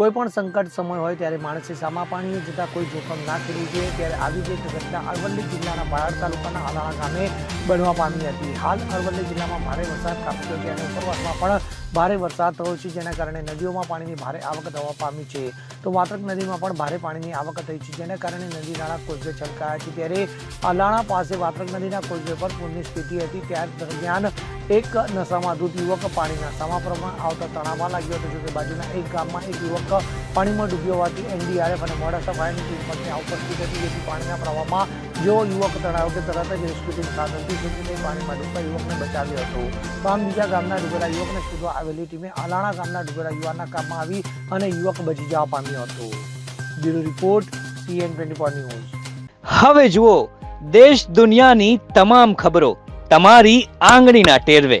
કોઈ પણ સંકટ સમય હોય ત્યારે માણસે સામા પાણીએ જતાં કોઈ જોખમ ના ખેડી જોઈએ. ત્યારે આવી જ એક ઘટના અરવલ્લી જિલ્લાના બાયડ તાલુકાના આલાણા ગામે બનવા પામી હતી. હાલ અરવલ્લી જિલ્લામાં ભારે વરસાદ ખાબક્યો છે અને ઉપરવાસમાં પણ ભારે વરસાદ થયો છે, જેના કારણે નદીઓમાં પાણીની ભારે આવક થવા પામી છે. તો વાત્રક નદીમાં પણ ભારે પાણીની આવક થઈ છે, જેના કારણે નદી નાળા કોઝવે છલકાયા છે. ત્યારે અલાણા પાસે વાત્રક નદીના કોઝવે પર પૂરની સ્થિતિ હતી. ત્યાર દરમિયાન એક નશામાં દૂધ યુવક પાણીના સમા પ્રમાણ આવતા તણાવમાં લાગ્યો હતો, જોકે બાજુના એક ગામમાં એક યુવક પાણીમાં ડૂબ્યો હોવાથી એનડીઆરએફ અને મોડાસા ફાયરની ટીમ પણ ત્યાં ઉપસ્થિત હતી. જેથી પાણીના પ્રવાહમાં જો યુવક તણાવ કે તરત જ રેસ્ક્યુ સાધનથી શોધી પાણીમાં ડૂબતા યુવકને બચાવ્યો હતો. તો આમ બીજા ગામના ડૂબેલા યુવકને શોધવા આવેલી ટીમે આલાણા ગામના ડૂબેલા યુવાનના કામમાં આવી અને યુવક બચી જવા પામ્યો હતો. Bureau report, CN twenty news. હવે જુઓ, દેશ દુનિયાની તમામ ખબરો તમારી આંગળીના ટેરવે.